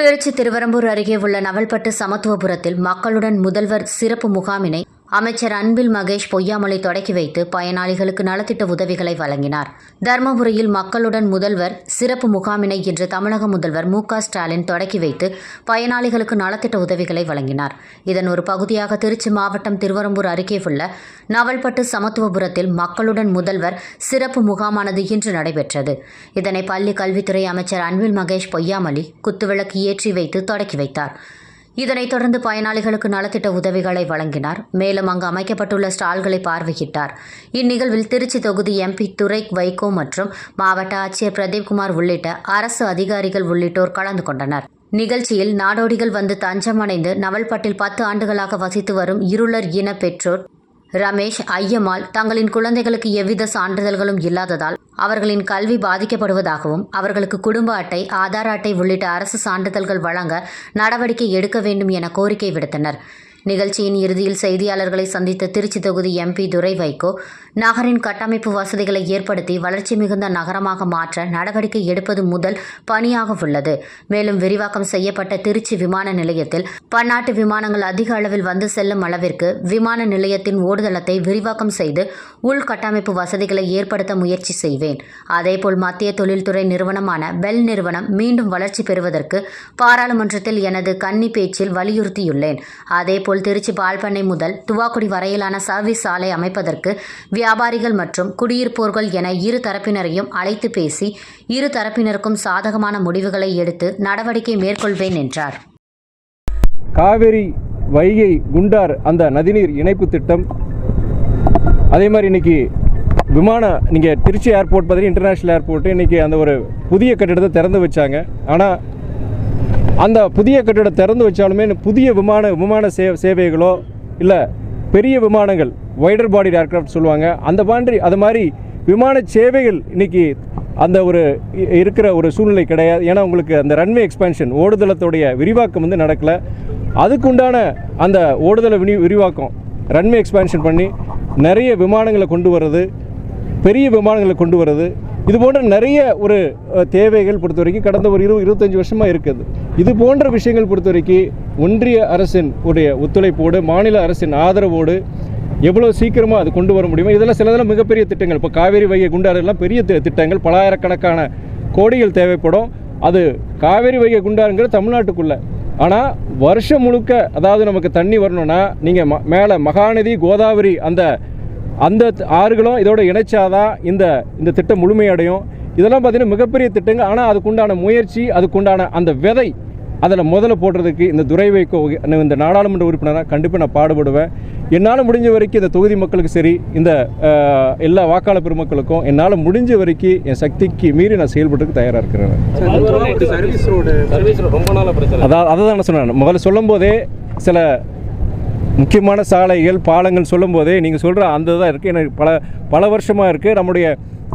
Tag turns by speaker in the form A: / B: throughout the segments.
A: திருச்சி திருவரம்பூர் அருகே உள்ள நவல்பட்டு சமத்துவபுரத்தில் மக்களுடன் முதல்வர் சிறப்பு முகாமினை அமைச்சர் அன்பில் மகேஷ் பொய்யாமலை தொடக்கி வைத்து பயனாளிகளுக்கு நலத்திட்ட உதவிகளை வழங்கினார். தர்மபுரியில் மக்களுடன் முதல்வர் சிறப்பு முகாமினை இன்று தமிழக முதல்வர் மு ஸ்டாலின் தொடக்கி வைத்து பயனாளிகளுக்கு நலத்திட்ட உதவிகளை வழங்கினார். இதன் ஒரு பகுதியாக திருச்சி மாவட்டம் திருவரம்பூர் அருகே உள்ள நவல்பட்டு சமத்துவபுரத்தில் மக்களுடன் முதல்வர் சிறப்பு முகாமானது இன்று நடைபெற்றது. இதனை பள்ளி கல்வித்துறை அமைச்சர் அன்பில் மகேஷ் பொய்யாமலி குத்துவிளக்கு ஏற்றி வைத்து தொடக்கி வைத்தார். இதனைத் தொடர்ந்து பயனாளிகளுக்கு நலத்திட்ட உதவிகளை வழங்கினார். மேலும் அங்கு அமைக்கப்பட்டுள்ள ஸ்டால்களை பார்வையிட்டார். இந்நிகழ்வில் திருச்சி தொகுதி எம்பி துரை வைகோ மற்றும் மாவட்ட ஆட்சியர் பிரதீப்குமார் உள்ளிட்ட அரசு அதிகாரிகள் உள்ளிட்டோர் கலந்து கொண்டனர். நிகழ்ச்சியில் நாடோடிகள் வந்து தஞ்சமடைந்து நவல்பட்டில் பத்து ஆண்டுகளாக வசித்து வரும் இருளர் இன பெற்றோர் ரமேஷ் ஐயம்மாள் தங்களின் குழந்தைகளுக்கு எவ்வித சான்றிதழ்களும் இல்லாததால் அவர்களின் கல்வி பாதிக்கப்படுவதாகவும் அவர்களுக்கு குடும்ப அட்டை ஆதார் அட்டை உள்ளிட்ட அரசு சான்றிதழ்கள் வழங்க நடவடிக்கை எடுக்க வேண்டும் என கோரிக்கை விடுத்தனர். நிகழ்ச்சியின் இறுதியில் செய்தியாளர்களை சந்தித்த திருச்சி தொகுதி எம்பி துரை வைகோ நகரின் கட்டமைப்பு வசதிகளை ஏற்படுத்தி வளர்ச்சி மிகுந்த நகரமாக மாற்ற நடவடிக்கை எடுப்பது முதல் பணியாக உள்ளது. மேலும் விரிவாக்கம் செய்யப்பட்ட திருச்சி விமான நிலையத்தில் பன்னாட்டு விமானங்கள் அதிக அளவில் வந்து செல்லும் அளவிற்கு விமான நிலையத்தின் ஓடுதளத்தை விரிவாக்கம் செய்து உள்கட்டமைப்பு வசதிகளை ஏற்படுத்த முயற்சி செய்வேன். அதேபோல் மத்திய தொழில்துறை நிறுவனமான பெல் நிறுவனம் மீண்டும் வளர்ச்சி பெறுவதற்கு பாராளுமன்றத்தில் எனது கன்னி பேச்சில் வலியுறுத்தியுள்ளேன். அதேபோல் திருச்சி பால்பண்ணை முதல் துவாக்குடி வரையிலான சர்வீஸ் சாலை அமைப்பதற்கு வியாபாரிகள் மற்றும் குடியிருப்போர்கள் என இரு தரப்பினரையும் அழைத்து பேசி இரு தரப்பினருக்கும் சாதகமான முடிவுகளை எடுத்து நடவடிக்கை மேற்கொள்வேன் என்றார்.
B: காவிரி வைகை குண்டார் அந்த நதிநீர் இணைப்பு திட்டம். அதே மாதிரி இன்னைக்கு விமான நீங்கள் திருச்சி ஏர்போர்ட் பார்த்தீங்கன்னா இன்டர்நேஷ்னல் ஏர்போர்ட்டு இன்னைக்கு அந்த ஒரு புதிய கட்டிடத்தை திறந்து வச்சாங்க. ஆனால் அந்த புதிய கட்டிடம் திறந்து வச்சாலுமே புதிய விமான விமான சே சேவைகளோ இல்லை பெரிய விமானங்கள் வைடர் பாடி ஏர்க்ராஃப்ட் சொல்லுவாங்க. அந்த மாதிரி அது மாதிரி விமான சேவைகள் இன்னைக்கு அந்த ஒரு இ- இருக்கிற ஒரு சூழ்நிலை கிடையாது. ஏன்னா உங்களுக்கு அந்த ரன்வே எக்ஸ்பென்ஷன் ஓடுதளத்துடைய விரிவாக்கம் வந்து நடக்கலை. அதுக்குண்டான அந்த ஓடுதள விரி விரிவாக்கம் ரன்வே எக்ஸ்பேன்ஷன் பண்ணி நிறைய விமானங்களை கொண்டு வர்றது பெரிய விமானங்களை கொண்டு வர்றது இது போன்ற நிறைய ஒரு தேவைகள் பொறுத்த வரைக்கும் கடந்த ஒரு இரு இருபத்தஞ்சி வருஷமாக இருக்குது. இது போன்ற விஷயங்கள் பொறுத்த வரைக்கும் ஒன்றிய அரசின் உடைய ஒத்துழைப்போடு மாநில அரசின் ஆதரவோடு எவ்வளோ சீக்கிரமாக அது கொண்டு வர முடியுமோ இதெல்லாம் சிலதெல்லாம் மிகப்பெரிய திட்டங்கள். இப்போ காவேரி வைகை குண்டாறுலாம் பெரிய திட்டங்கள். பலாயிரக்கணக்கான கோடிகள் தேவைப்படும். அது காவேரி வைகை குண்டாருங்கிறது தமிழ்நாட்டுக்குள்ளே. ஆனால் வருஷம் முழுக்க அதாவது நமக்கு தண்ணி வரணும்னா நீங்கள் ம மேலே மகாநதி கோதாவரி அந்த அந்த ஆறுகளும் இதோட இணைச்சாதான் இந்த இந்த திட்டம் முழுமையடையும். இதெல்லாம் பார்த்தீங்கன்னா மிகப்பெரிய திட்டங்கள். ஆனால் அதுக்குண்டான முயற்சி அதுக்குண்டான அந்த விதை அதில் முதல்ல போடுறதுக்கு இந்த துரை வைகோ இந்த நாடாளுமன்ற உறுப்பினராக கண்டிப்பாக நான் பாடுபடுவேன். என்னால் முடிஞ்ச வரைக்கும் இந்த தொகுதி மக்களுக்கு சரி இந்த எல்லா வாக்காளர் பெருமக்களுக்கும் என்னால் முடிஞ்ச வரைக்கும் என் சக்திக்கு மீறி நான் செயல்பட்டுக்கு தயாராக இருக்கிறேன்.
C: சர்வீஸ் ரோடு
B: அதாவது அதை தான் நான் சொன்னேன். முதல்ல சொல்லும்போதே சில முக்கியமான சாலைகள் பாலங்கள் சொல்லும்போதே நீங்கள் சொல்கிற அந்த தான் இருக்குது எனக்கு பல பல வருஷமாக இருக்குது நம்முடைய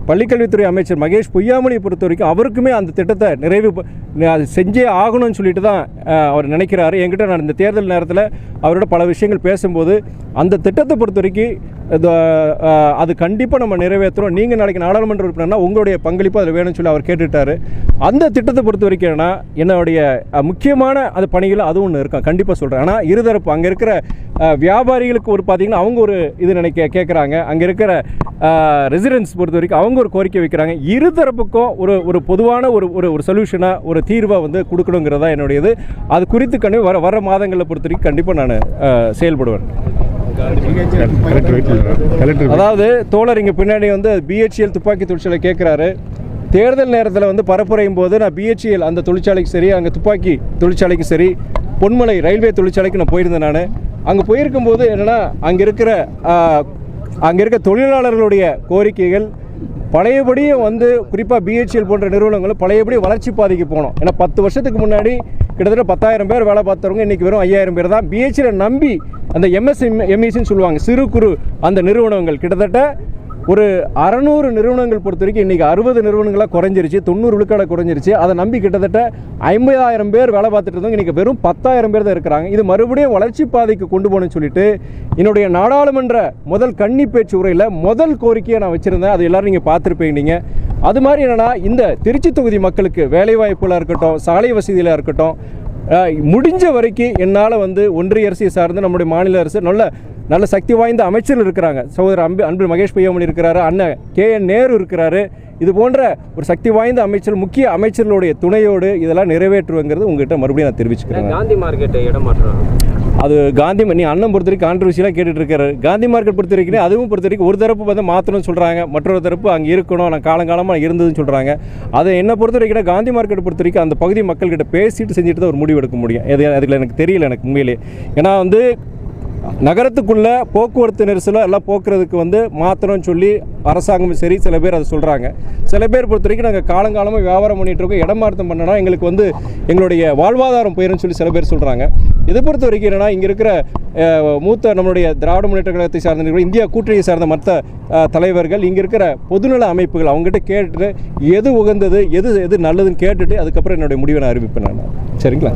B: பள்ளிக்கல்வித்துறை அமைச்சர் மகேஷ் பொய்யாமொழியை பொறுத்த வரைக்கும் அவருக்குமே அந்த திட்டத்தை நிறைவு அது செஞ்சே ஆகணும்னு சொல்லிட்டு தான் அவர் நினைக்கிறாரு. என்கிட்ட நான் இந்த தேர்தல் நேரத்தில் அவரோட பல விஷயங்கள் பேசும்போது அந்த திட்டத்தை பொறுத்த வரைக்கும் அது கண்டிப்பாக நம்ம நிறைவேற்றுறோம். நீங்கள் நாளைக்கு நாடாளுமன்ற உறுப்பினர்னா உங்களுடைய பங்களிப்பு அதில் வேணும்னு சொல்லி அவர் கேட்டுட்டாரு. அந்த திட்டத்தை பொறுத்த வரைக்கும் என்னுடைய முக்கியமான அது பணிகள் அது ஒன்று இருக்கும் கண்டிப்பாக சொல்கிறேன் ஆனால் இருதரப்பு அங்கே இருக்கிற வியாபாரிகளுக்கு ஒரு பார்த்தீங்கன்னா அவங்க ஒரு இது நினைக்க கேட்குறாங்க அங்கே இருக்கிற ரெசிடென்ட்ஸ் பொறுத்த வரைக்கும் அவங்க ஒரு கோரிக்கை வைக்கிறாங்க. இருதரப்புக்கும் ஒரு ஒரு பொதுவான ஒரு ஒரு ஒரு சொல்யூஷனாக ஒரு தீர்வாக வந்து கொடுக்கணுங்கிறதா என்னுடையது. அது குறித்து கண்டு வர வர மாதங்களை பொறுத்த வரைக்கும் கண்டிப்பாக நான் செயல்படுவேன். அதாவது தோழர் இங்கே பின்னாடி வந்து பிஹெச்எல் துப்பாக்கி தொழிற்சாலை கேட்குறாரு தேர்தல் நேரத்தில் வந்து பரப்புரையும் போது நான் பிஹெச்எல் அந்த தொழிற்சாலைக்கு சரி அங்கே துப்பாக்கி தொழிற்சாலைக்கு சரி பொன்மலை ரயில்வே தொழிற்சாலைக்கு நான் போயிருந்தேன் நான். அங்கே போயிருக்கும்போது என்னென்னா அங்கே இருக்கிற அங்கே இருக்க தொழிலாளர்களுடைய கோரிக்கைகள் பழையபடியும் வந்து குறிப்பாக பிஹெச்எல் போன்ற நிறுவனங்களும் பழையபடி வளர்ச்சி பாதைக்கு போனோம் ஏன்னா பத்து வருஷத்துக்கு முன்னாடி கிட்டத்தட்ட பத்தாயிரம் பேர் வேலை பார்த்தவங்க இன்றைக்கி வெறும் ஐயாயிரம் பேர் தான். பிஹெச்எல் நம்பி அந்த எம்எஸ் எம்இசின்னு சொல்லுவாங்க. சிறு குறு அந்த நிறுவனங்கள் கிட்டத்தட்ட ஒரு அறநூறு நிறுவனங்கள் பொறுத்த வரைக்கும் இன்றைக்கி அறுபது நிறுவனங்களாக குறைஞ்சிருச்சு தொண்ணூறு விழுக்காடாக குறைஞ்சிருச்சு. அதை நம்பி கிட்டத்தட்ட ஐம்பதாயிரம் பேர் வேலை பார்த்துட்டு இருந்தவங்க இன்றைக்கி வெறும் பத்தாயிரம் பேர் தான் இருக்கிறாங்க. இது மறுபடியும் வளர்ச்சி பாதைக்கு கொண்டு போகணும்னு சொல்லிட்டு என்னுடைய நாடாளுமன்ற முதல் கன்னி பேச்சு உரையில் முதல் கோரிக்கையை நான் வச்சுருந்தேன். அது எல்லோரும் நீங்கள் பார்த்துருப்பீங்க நீங்கள் அது மாதிரி என்னென்னா இந்த திருச்சி தொகுதி மக்களுக்கு வேலைவாய்ப்புகளாக இருக்கட்டும் சாலை வசதியில் இருக்கட்டும் முடிஞ்ச வரைக்கும் என்னால் வந்து ஒன்றிய அரசை சார்ந்து நம்முடைய மாநில அரசு நல்ல நல்ல சக்தி வாய்ந்த அமைச்சர்கள் இருக்கிறாங்க. சகோதரர் அன்பு அன்பு மகேஷ் பொய்யாமொழி இருக்கிறாரு அண்ணன் கே என் நேரு இருக்கிறாரு. இது போன்ற ஒரு சக்தி வாய்ந்த அமைச்சர் முக்கிய அமைச்சர்களுடைய துணையோடு இதெல்லாம் நிறைவேற்றுவங்கிறது உங்ககிட்ட மறுபடியும் நான் தெரிவிச்சுக்கிறேன்
C: காந்தி மார்க்கெட்டை இடம் மாற்றம்
B: அது காந்தி நீ அண்ணன் பொறுத்த வரைக்கும் கான்ட்ரவர்சியலாக கேட்டுட்டு இருக்காரு காந்தி மார்க்கெட் பொறுத்த வரைக்கும் அதுவும் பொறுத்த வரைக்கும் ஒரு தரப்பு வந்து மாற்றணும்னு சொல்கிறாங்க மற்றொரு தரப்பு அங்கே இருக்கணும். நான் காலங்காலமாக இருந்ததுன்னு சொல்கிறாங்க அதை என்னை பொறுத்த வரைக்கும் காந்தி மார்க்கெட் பொறுத்த வரைக்கும் அந்த பகுதி மக்கள்கிட்ட பேசிட்டு செஞ்சுட்டு தான் ஒரு முடிவு எடுக்க முடியும். இது அதில் எனக்கு தெரியல எனக்கு உண்மையிலே. ஏன்னா வந்து நகரத்துக்குள்ள போக்குவரத்து நெரிசலை எல்லாம் போக்குறதுக்கு வந்து மாத்திரம் சொல்லி அரசாங்கமும் சரி சில பேர் அதை சொல்கிறாங்க சில பேர் பொறுத்த வரைக்கும் நாங்கள் காலங்காலமாக வியாபாரம் பண்ணிகிட்டு இருக்கோம். இடமாற்றம் பண்ணனா எங்களுக்கு வந்து எங்களுடைய வாழ்வாதாரம் போயிடும் சொல்லி சில பேர் சொல்கிறாங்க இதை பொறுத்த வரைக்கும் என்னன்னா இங்கே இருக்கிற மூத்த நம்மளுடைய திராவிட முன்னேற்ற கழகத்தை சார்ந்த இந்தியா கூட்டணியை சார்ந்த மற்ற தலைவர்கள் இங்கே இருக்கிற பொதுநல அமைப்புகள் அவங்ககிட்ட கேட்டுட்டு எது உகந்தது எது எது நல்லதுன்னு கேட்டுட்டு அதுக்கப்புறம் என்னுடைய முடிவை நான் அறிவிப்பேன் நான். சரிங்களா?